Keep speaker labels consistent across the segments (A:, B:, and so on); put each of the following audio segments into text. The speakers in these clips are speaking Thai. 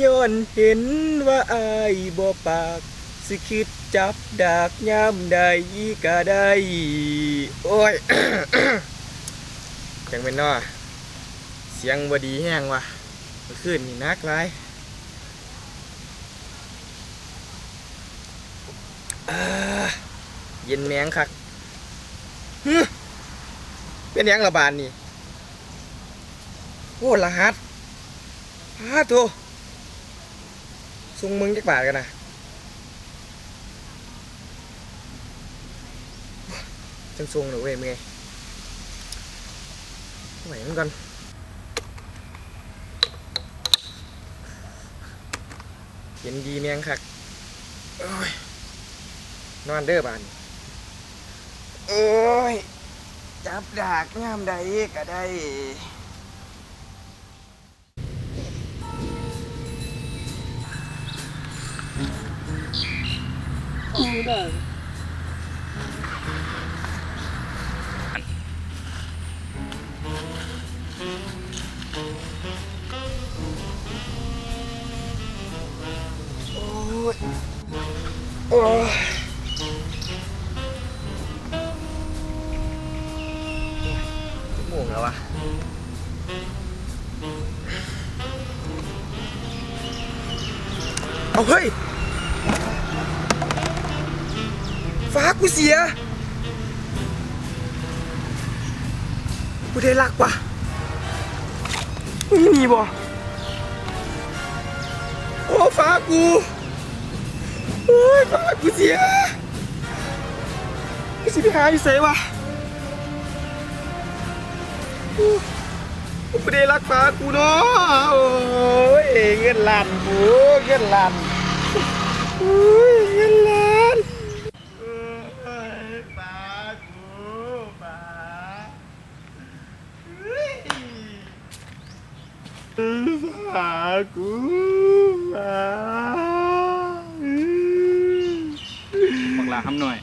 A: ย้อนเห็นว่าอายบ่ปาก สิคิดจับดากยามใดก็ได้ โอ้ย จังเป็นน้อเสียงบดีแห้งว่ะเมื่อคืนนี่นักหลายอ่าเย็นแมงคักเป็นยังระบาดนี่ โอ้รหัสพาโท ส่งมึงจักบาทกันนะจังส่งหนูเว้ยมึงไงไหวมันก่อนเย็นดีเมียงคักนอนเด้อบานโอ้ย จับดากงามใดก็ได้ โอ้ยโอ้ยชั่วงแล้ววะเอาเฮ้ย ฟ้ากูเสีย กูได้รักว่ะไมึงมีบ่โอ้ฟ้ากูโอ้ยฟ้ากูเสียกูสิไปหาอยู่ไสวะโอ้กูได้รักฟ้ากูเนาะโอ้ยเงินล้านกูเงินล้านโอ้ยเงินล้านโอ้ยฟ้ากูฟ้าเฮ้ย ฝา กูฝา
B: บักลาคำหน่อย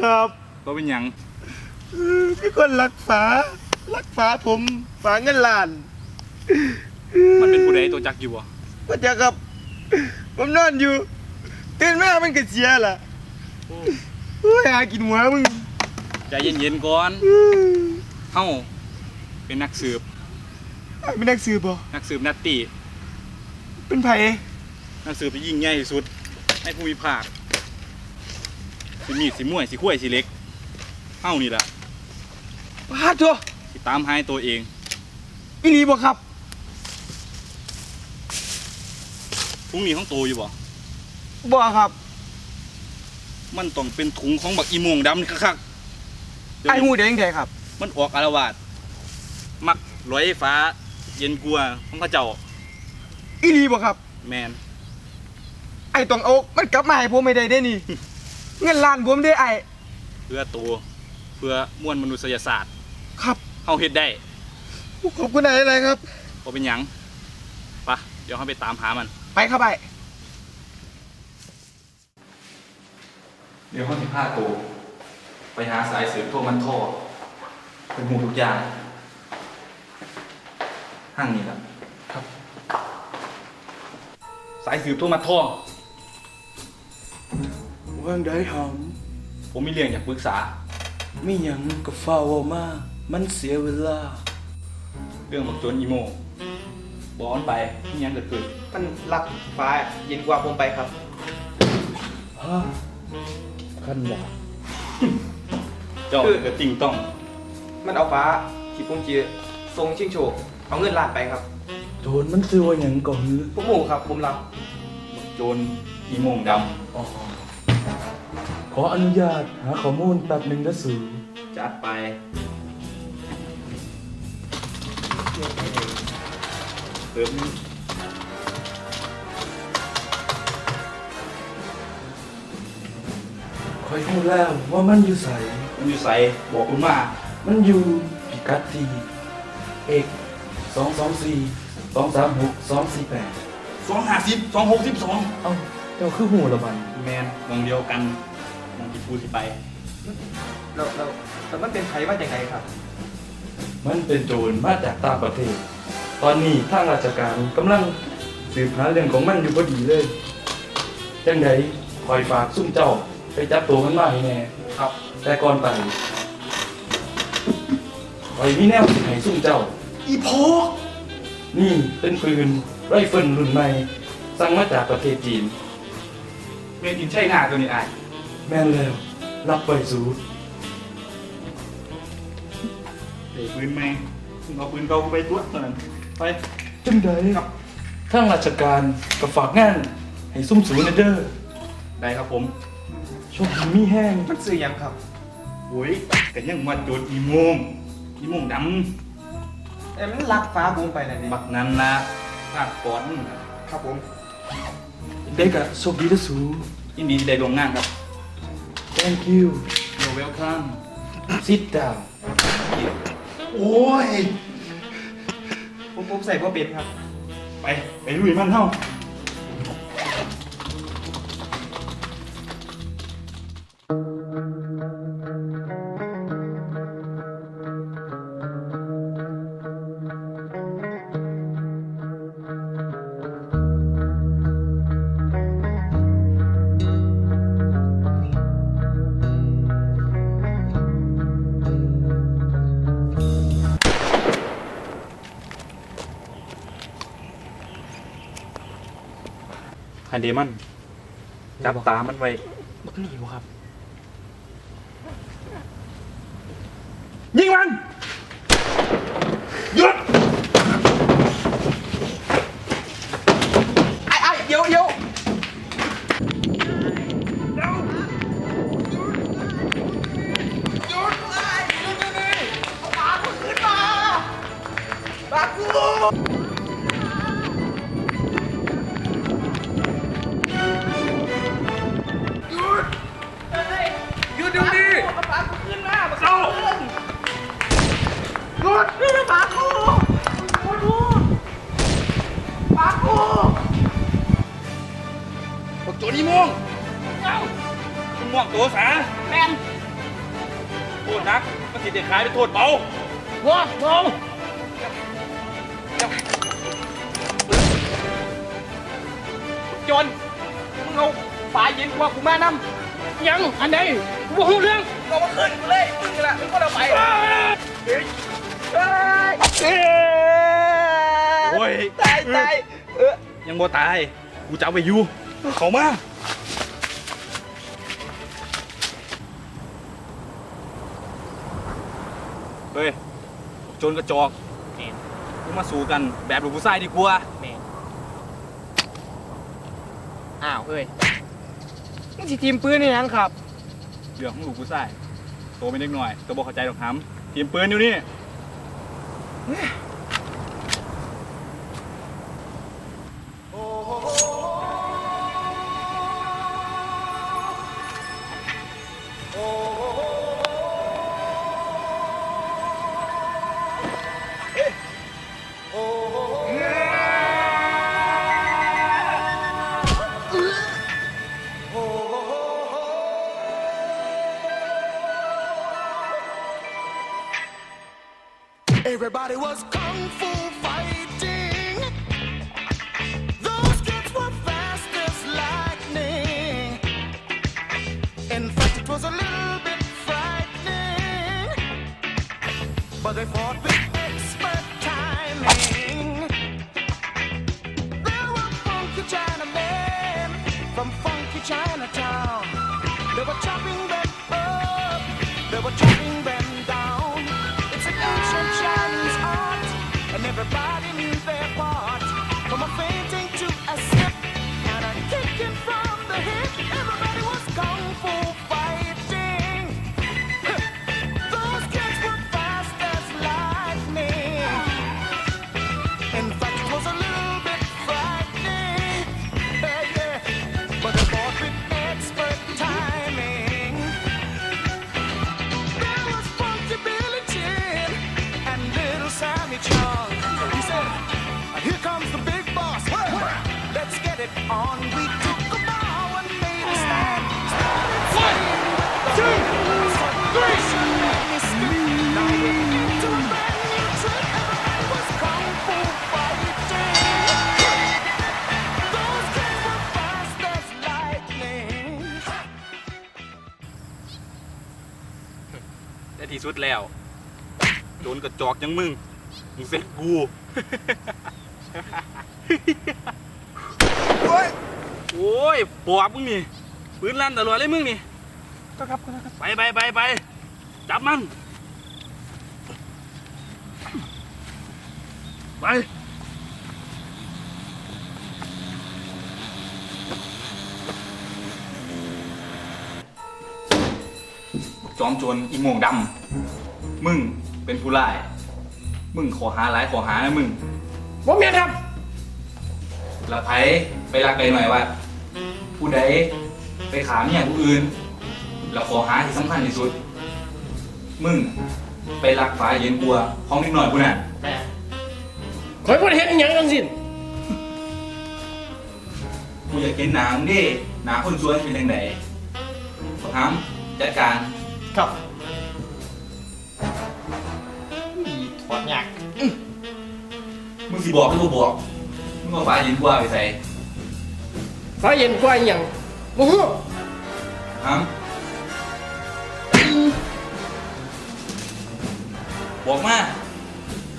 A: ครับ
B: ก็เป็นหยัง
A: พี่คนรักฝารักฝาผมฝาเงินล้าน
B: มันเป็นผู้ใดตัวจักอยู่บ่
A: ว่าจะครับ ผมนอนอยู่ ตื่นมามันก็เสียล่ะโอ้ยหากินหัวมึง
B: ใจเย็นๆก่อนเฮาเป็นนักสืบ
A: เป็นนักสืบบ่
B: นักสืบนัตตี้
A: เป็นไผ
B: นักสืบที่ยิ่งใหญ่ที่สุดในภูมิภาคสิมีดสิม่วยสิข้วยสิเล็กเฮานี่ล่ะ
A: พาดตัว
B: สิตามหาตัวเอง
A: อีหลีบ่ครับ
B: พรุ่งนี้ของโตอยู่บ่
A: บ่ครับ
B: มันต้องเป็นถุงของบักอีโมงดำนี่คักๆเดี๋ยว
A: ไอ้
B: นี้
A: หูแดงแท้ครับ
B: มันออกอารวาสมักลอยฟ้า เย็นกลัวของเขาเจ้า
A: อีหลีบ่ครับ
B: แมน
A: ไอ้ต้องเอามันกลับมาให้ผมไม่ได้เด้นี่ เงินล้านผมได้ไอ้
B: เพื่อตัวเพื่อมวลมนุษยศาสตร์
A: ครับ
B: เฮาเฮ็ดได้
A: ขอบคุณอะไรครับ
B: บ่เป็นหยังปะเดี๋ยวเฮาไปตามหามัน
A: ไปครับไป
B: เดี๋ยวเฮาสิพาตัวไปหาสายสืบทั่วมันท่อเป็นหมู่ทุกอย่างห้างนี้ล่ะครับ สายสืบทั่วมันท่อ
C: ว่างได้ห
B: ผมมีเรื่องอยากปรึกษาำ
C: มีหยังก็ฟ้าวเอามามันเสียเวลา
B: เรื่องบักโจนอีโมบอกมันไปมีหยังเกิดขึ้น
A: มันรักฟ้าเย็นกว่าผมไปครับ
C: ฮะขั้นว่า
B: เจ้า
A: คือ
B: ก็ติ่งต้อง
A: มันเอาฟ้าที่ผมจีทรงชิงโชคเอาเงินล้านไปครับ
C: โจรมันซื้อว่าหยังก็ฮือ
A: ผมหมูครับผมรับ
B: บักโจนอีโมงด
C: อ๋อขออนุญาตหาข้อมูลแป๊บหนึ่งนะสู
A: จัดไปำ
B: เติม
C: คอยพูดแล้วว่ามันอยู่ใส
B: มันอยู่ใส่บอกคุณมา
C: มันอยู่พิกัดที่เอกสองสองสี่ สองสามหกสองสี่แปด
B: สองห้าสิบสองหกสิบสอง
C: เอ้าเจ้าคือหูละบัน
B: แมนมองเดียวกันมองที่พูดที่ไป
A: เราเราแต่มันเป็นไผว่าอย่างไรครับ
C: มันเป็นโจรมาจากต่างประเทศ ตอนนี้ทางราชการกำลังสืบหาเรื่องของมันอยู่พอดีเลย จังใดคอยฝากซุ่มเจ้าไปจับตัวมันมาให้แน่
D: ครับ
C: แต่ก่อนไปคอยมีแนวสิให้ซุ่มเจ้า
D: อีโพก
C: นี่เป็นปืนไรเฟิลรุ่นใหม่ สั่งมาจากประเทศจีน
B: เมนอินใช่หน้าตัวนี้ไอ้าย
C: แม่นแล้ว รับไว้สู
B: เอ้ยปืนแม่งมึงเอาปืนเก่ากูไปตรวจเท่านั้น ไป
C: จังใดทางราชการก็ฝากงาน ให้ซุ่มสูนเด้อ
B: ได้ครับผม
C: ช่วงนี้มีแห้ง
D: มันซื้อหยังครับ
B: โอ้ยแต่ยังมาโจดอีโมงอีโมงด
D: แต่มันลักฟ้าผมไปนะนี่ำ
B: บักนั้นนะภาคปอดมึงน่ะ
D: ครับผม
C: เด็กอะโชคดีที่สู
B: ยินดีที่ได้ร่วมงานครับ
C: thank you
B: You're welcome
C: sit down
B: โอ้ย
D: ผมผมใส่พ่อเป็นครับ
B: ไป ไปลุยมันเท่า นเดมันจับตามันไว้
C: บักนี่บ่ครับ
B: ยิงมัน บักโจนี่ม่วง
D: เอ้า
B: มึงม่วงตัวสา
D: แมน
B: โทษนักมันสิเด็กขายไปโทษเบา
D: วัวมองจนมึงเอาฝาเย็นกว่ากูมานำยังอันใดกูบอกเรื่องก็มาขึ้นกูเลยมึงละมึงก็เราไปเฮ้ยเฮ้ย
B: โอ้ย
D: ตายตายเออ
B: ยังบ่ตายกูจะเอาไปอยู่ เขามาเฮ้ยโจรกระจอกมึงมาสู้กันแบบลูกผู้ชายดีกว่า
D: อ้าวเฮ้ยนี่สิทีมปืนนี่ยังครับ
B: เรื่องของลูกผู้ชายโตไม่เล็กหน่อยตัวบอกเข้าใจหรอกฮัมทีมปืนอยู่นี่
A: But they fought ได้ที่
B: สุดแล้ว โดนกระจอกยังมึง มึงเซ็กกู
D: โอ้ย
B: โอ้ยปอบมึงนี่ปืนลั่นตลอดเลยมึงนี่
D: ก็ครับก็ครับ
B: ไปไปไปไปจับมัน ไป จอมโจรอีโมงดำ มึงเป็นผู้ร้าย มึงขอหาหลายขอหานะมึง
D: บ่แม่นครับ
B: ละไผไปรักใดหน่อยว่า ผู้ใดไปขาเมียผู้อื่น แล้วขอหาที่สำคัญที่สุด มึงไปรักฝาเย็นบัวของนิดหน่อยกูน่ะ
D: ข่อยบ่ได้เฮ็ดอิหยังทั้งสิ้น
B: กูอยากเห็นหนังดิหนาคนสวยเป็นยังไงขอถามจัดการ
D: ครับ
B: ถอดยากมึงสิบอกหรือบ่บอก มึงเอาฝาเย็นบัวไปใส่
D: ฟ้าเย็นกว่าอิหยังบ่ฮู้
B: ถามบอกมา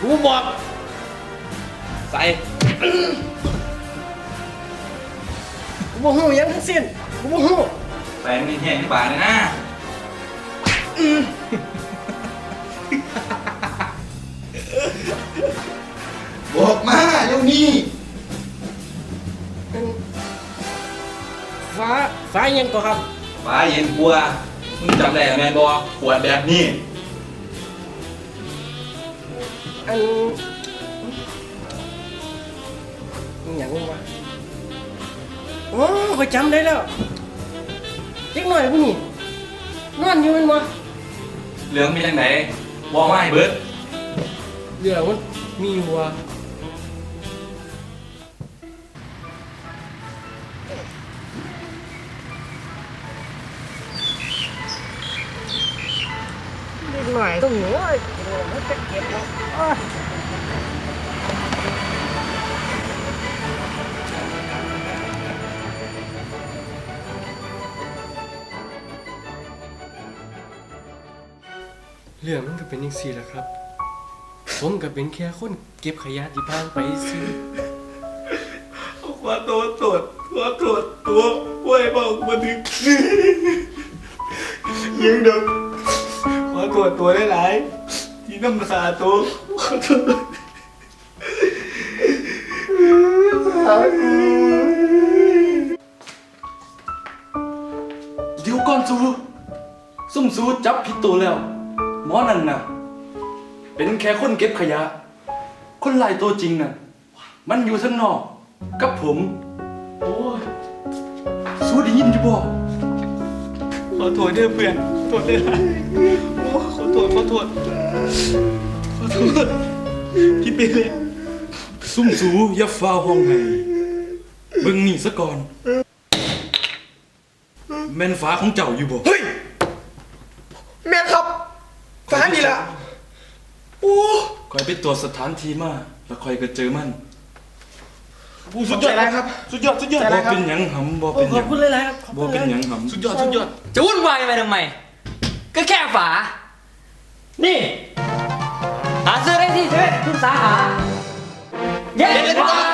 D: กูบอก
B: ใส่
D: กูบ่ฮู้อิหยังทั้งสิ้นกูบ่ฮู้
B: ใส่มันแห้งที่ปากเลยนะบอกมาเดี๋ยวนี้
D: เป็ นฟ้าฟ้าอิหยังก็ครับ
B: ฟ้าเย็นกลัวมึงจำได้แมนบอขวดแบบนี้
D: อันอิหยังวะโอ้ข่อยจำได้แล้วเด็กน้อยผู้นี้นอนอยู่แม่นบ่
B: เหลืองมีจังไหนบอกมาให้เบิด
D: เรื่องมันมีอยู่ว่ ต้องหนูไอ้โอ้มันจะเก็บแล้วอ้ายเรื่องมันก็เป็นอย่างสี่แหละครับ ผมก็เป็นแค่คนเก็บขยะที่บ้านไปซื้อ
B: ขอตัวตรวจขอตรวจตัวป่วยบอกมาถึงยังเด็ก ขอตรวจตัวได้หลายๆที่น้ำสาตัวขอโทษ
C: เดี๋ยวก่อนสูซุ่มสูจับผิดตัวแล้ว หมอนั่นน่ะ เป็นแค่คนเก็บขยะ คนลายตัวจริงน่ะ มันอยู่ข้างนอก กับผม โอ้ยสูได้ยินอยู่บ่
B: ขอโทษเด้อเพื่อนขอโทษได้หลายโอ้ ขอโทษขอโทษขอโทษคิดไปเลย
C: ซุ่มสูอย่าฟ้าวห้องให้เบิ่งนี่ซะก่อน แม่นฟ้าของเจ้าอยู่บ่
D: เฮ้ยแม่นครับฟ้านี่ล่ะโอ้
C: คอยไปตรวจสถานที่มาแล้วคอยก็เจอมัน
B: สุดยอดเลยครับ สุดยอดสุดยอด
C: บ่เป็นหยังหำบ่เป็นห
D: ขอ
C: ยั
D: บ
C: ง
D: คุณหลายๆครับขอบ
C: บ่
D: คุณ
C: เป็น
D: ห
C: ห
D: ลา
C: ยั
D: ย
C: งหำ
B: สุดยอดสุดยอด
E: จะวุ่นวายไปทำไม ก็แค่ฝา นี่ หาซื้อได้ที่เซเว่นทุกสาขา เย้